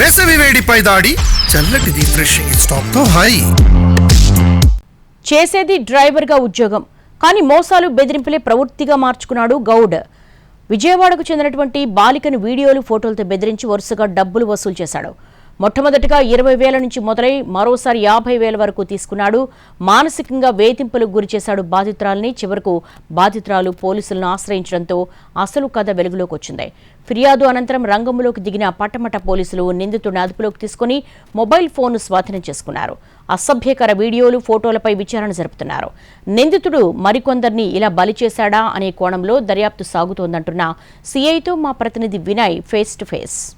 వేసవి వేడిపై దాడి. చల్లటి రిఫ్రెషింగ్ స్టాక్తో హై. చేసేది డ్రైవర్గా ఉద్యోగం కానీ మోసాలు బెదిరింపులే ప్రవృత్తిగా మార్చుకున్నాడు గౌడ్. విజయవాడకు చెందినటువంటి బాలికను వీడియోలు ఫోటోలతో బెదిరించి వరుసగా డబ్బులు వసూలు చేశాడు. మొట్టమొదటిగా ఇరవై వేల నుంచి మొదలై మరోసారి యాభై వేల వరకు తీసుకున్నాడు. మానసికంగా వేధింపులకు గురి చేశాడు బాధితురాలని. చివరకు బాధితురాలు పోలీసులను ఆశ్రయించడంతో అసలు కథ వెలుగులోకి వచ్చింది. ఫిర్యాదు అనంతరం రంగంలోకి దిగిన పట్టమట పోలీసులు నిందితుడిని అదుపులోకి తీసుకుని మొబైల్ ఫోన్ను స్వాధీనం చేసుకున్నారు. అసభ్యకర వీడియోలు ఫోటోలపై విచారణ జరుపుతున్నారు. నిందితుడు మరికొందరిని ఇలా బలి చేశాడా అనే కోణంలో దర్యాప్తు సాగుతోందంటున్న సీఐతో మా ప్రతినిధి వినయ్ ఫేస్ టు ఫేస్.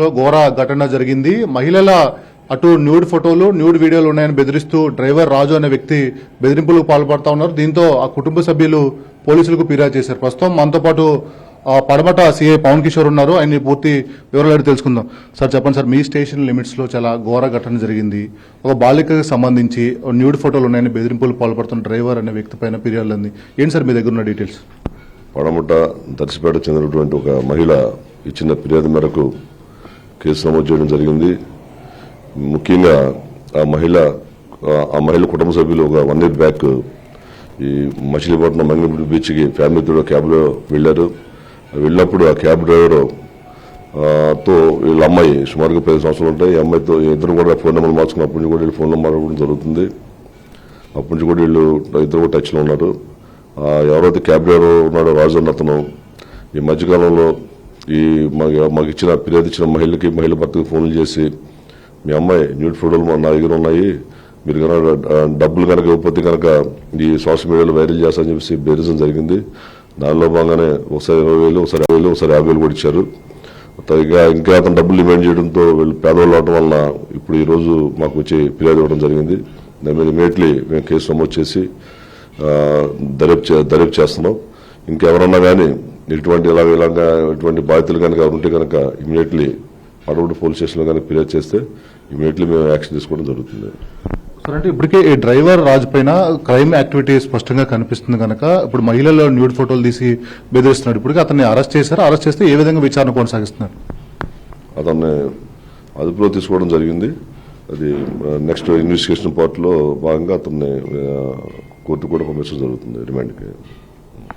లో ఘోర ఘటన జరిగింది. మహిళల అటు న్యూడ్ ఫోటోలు న్యూడ్ వీడియోలు ఉన్నాయని బెదిరిస్తూ డ్రైవర్ రాజు అనే వ్యక్తి బెదిరింపులకు పాల్పడతా ఉన్నారు. దీంతో ఆ కుటుంబ సభ్యులు పోలీసులకు ఫిర్యాదు చేశారు. ప్రస్తుతం మనతో పాటు ఆ పడమట సీఐ పవన్ కిషోర్ ఉన్నారు. ఆయన పూర్తి వివరాలు అడిగి తెలుసుకుందాం. సార్ చెప్పండి సార్ మీ స్టేషన్ లిమిట్స్లో చాలా ఘోర ఘటన జరిగింది. ఒక బాలికకు సంబంధించి న్యూడ్ ఫోటోలు ఉన్నాయని బెదిరింపులు పాల్పడుతున్న డ్రైవర్ అనే వ్యక్తి పైన ఫిర్యాదు అంది. ఏంటి సార్ మీ దగ్గర ఉన్న డీటెయిల్స్? పడమట దర్శపేట చెందినటువంటి ఒక మహిళ ఇచ్చిన ఫిర్యాదు మేరకు కేసు నమోదు చేయడం జరిగింది. ముఖ్యంగా ఆ మహిళ ఆ మహిళ కుటుంబ సభ్యులు ఒక వన్ ఇయర్ బ్యాక్ ఈ మచిలీపట్నం మంగళపూడి బీచ్కి ఫ్యామిలీతో క్యాబ్లో వెళ్ళారు. వెళ్ళినప్పుడు ఆ క్యాబ్ డ్రైవరు తో వీళ్ళ అమ్మాయి సుమారుగా పది సంవత్సరాలు ఉంటాయి. ఈ అమ్మాయితో ఇద్దరు కూడా ఫోన్ నెంబర్ మార్చుకుని అప్పటి నుంచి కూడా వీళ్ళు ఫోన్ నెంబర్ అవ్వడం జరుగుతుంది. అప్పటి నుంచి కూడా వీళ్ళు ఇద్దరు కూడా టచ్లో ఉన్నారు. ఎవరైతే క్యాబ్ డ్రైవర్ ఉన్నాడో రాజు అన్న అతను ఈ మధ్యకాలంలో ఈ మాకు మాకు ఇచ్చిన ఫిర్యాదు ఇచ్చిన మహిళకి మహిళ భర్తకు ఫోన్లు చేసి మీ అమ్మాయి న్యూడ్ ఫోటోలు మా- నా దగ్గర ఉన్నాయి. మీరు కనుక డబ్బులు కనుక ఇవ్వకపోతే కనుక ఈ సోషల్ మీడియాలో వైరల్ చేస్తారని చెప్పేసి బేరిజం జరిగింది. దానిలో భాగంగానే ఒకసారి ఇరవై వేలు ఒకసారి యాభై వేలు ఒకసారి యాభై వేలు కూడా ఇచ్చారు. ఇక ఇంకా అతను డబ్బులు డిమాండ్ చేయడంతో వీళ్ళు పేదవాళ్ళు అవడం వలన ఇప్పుడు ఈరోజు మాకు వచ్చి ఫిర్యాదు ఇవ్వడం జరిగింది. దాని మీద ఇమీడియట్లీ మేము కేసు నమోదు చేసి ఆ, దర్యాప్తు చే- దర్యాప్తు చేస్తున్నాం. ఇంకెవరన్నా కానీ ఇటువంటి ఇలాగ ఇలాగ ఇటువంటి బాధితులు కనుక ఉంటే కనుక ఇమీడియట్లీ అడవుడు పోలీస్ స్టేషన్లో కనుక ఫిర్యాదు చేస్తే ఇమీడియట్లీ మేము యాక్షన్ తీసుకోవడం జరుగుతుంది. సార్ అంటే ఇప్పటికే ఈ డ్రైవర్ రాజు పైన క్రైమ్ యాక్టివిటీ స్పష్టంగా కనిపిస్తుంది కనుక ఇప్పుడు మహిళల న్యూడ్ ఫోటోలు తీసి బెదిరిస్తున్నాడు. ఇప్పటికే అతన్ని అరెస్ట్ చేశారు. అరెస్ట్ చేస్తే ఏ విధంగా విచారణ కొనసాగిస్తున్నారు? అతన్ని అదుపులో తీసుకోవడం జరిగింది. అది నెక్స్ట్ ఇన్వెస్టిగేషన్ పార్ట్లో భాగంగా అతన్ని కోర్టు కూడా పంపించడం జరుగుతుంది రిమాండ్కి.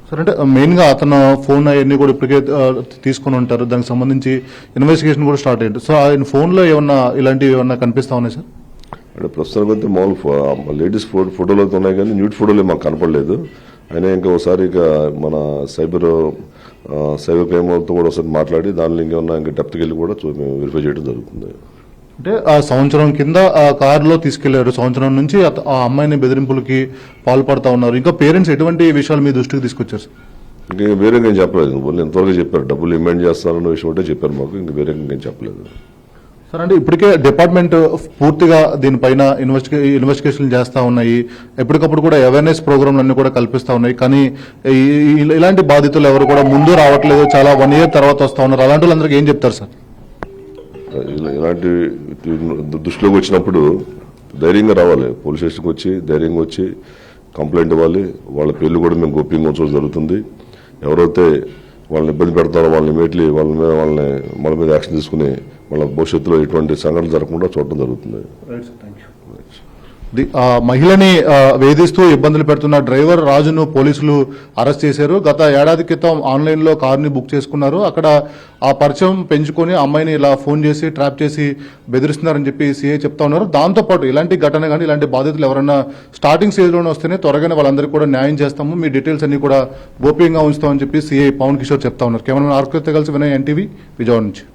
సార్ అంటే uh, మెయిన్గా అతను ఫోన్ అవన్నీ కూడా ఇప్పటికే uh, తీసుకొని ఉంటారు. దానికి సంబంధించి ఇన్వెస్టిగేషన్ కూడా స్టార్ట్ అయ్యింది. సో ఆయన ఫోన్లో ఏమన్నా ఇలాంటివి ఏమన్నా కనిపిస్తా ఉన్నాయి సార్ అంటే ప్రస్తుతానికి అయితే మామూలు లేడీస్ ఫోటో ఫోటోలు అయితే ఉన్నాయి కానీ న్యూడ్ ఫోటోలు మాకు కనపడలేదు. అయినా ఇంకా ఒకసారి ఇక మన సైబర్ సైబర్ క్రైమ్తో కూడా ఒకసారి మాట్లాడి దానిలో ఇంకేమన్నా ఇంకా డెప్త్కి వెళ్ళి కూడా మేము వెరిఫై చేయడం జరుగుతుంది. అంటే ఆ సంవత్సరం కింద ఆ కారులో తీసుకెళ్ళారు. సంవత్సరం నుంచి ఆ అమ్మాయిని బెదిరింపులకి పాల్పడతా ఉన్నారు. ఇంకా పేరెంట్స్ ఎటువంటి విషయాలు మీ దృష్టికి తీసుకొచ్చారు? ఇంకా వేరే ఏం చెప్పలేదు. వాళ్ళు ఎంతవరకు చెప్పారు. డబ్బులు డిమాండ్ చేస్తారన్న విషయం ఒకటే చెప్పారు మాకు. ఇంకా వేరే ఏం చెప్పలేదు. సార్ అంటే ఇప్పటికే డిపార్ట్మెంట్ పూర్తిగా దీనిపైన ఇన్వెస్టిగే ఇన్వెస్టిగేషన్ చేస్తా ఉన్నాయి. ఎప్పటికప్పుడు కూడా అవేర్నెస్ ప్రోగ్రాంలు అన్ని కూడా కల్పిస్తా ఉన్నాయి. కానీ ఇలాంటి బాధితులు ఎవరు కూడా ముందు రావట్లేదు. చాలా వన్ ఇయర్ తర్వాత వస్తా ఉన్నారు. అలాంటి వాళ్ళందరికీ ఏం చెప్తారు సార్? ఇలాంటి దృష్టిలోకి వచ్చినప్పుడు ధైర్యంగా రావాలి. పోలీస్ స్టేషన్కి వచ్చి ధైర్యంగా వచ్చి కంప్లైంట్ ఇవ్వాలి. వాళ్ళ పేర్లు కూడా మేము గోప్యంగా ఉంచడం జరుగుతుంది. ఎవరైతే వాళ్ళని ఇబ్బంది పెడతారో వాళ్ళని మేట్లి వాళ్ళ మీద వాళ్ళని వాళ్ళ మీద యాక్షన్ తీసుకుని వాళ్ళ భవిష్యత్తులో ఎటువంటి సంఘటనలు జరగకుండా చూడటం జరుగుతుంది. ఆ మహిళని వేధిస్తూ ఇబ్బందులు పెడుతున్న డ్రైవర్ రాజును పోలీసులు అరెస్ట్ చేశారు. గత ఏడాది క్రితం ఆన్లైన్లో కారుని బుక్ చేసుకున్నారు. అక్కడ ఆ పరిచయం పెంచుకొని అమ్మాయిని ఇలా ఫోన్ చేసి ట్రాప్ చేసి బెదిరిస్తున్నారని చెప్పి సీఐ చెప్తా ఉన్నారు. దాంతో పాటు ఇలాంటి ఘటన కానీ ఇలాంటి బాధితులు ఎవరైనా స్టార్టింగ్ స్టేజ్లోనే వస్తేనే త్వరగానే వాళ్ళందరికీ కూడా న్యాయం చేస్తాము. మీ డీటెయిల్స్ అన్ని కూడా గోప్యంగా ఉంచుతామని చెప్పి సీఐ పవన్ కిషోర్ చెప్తా ఉన్నారు. కేవలం ఆర్కృత కలిసి వినయ్ ఎన్టీవీ విజయవాడ నుంచి.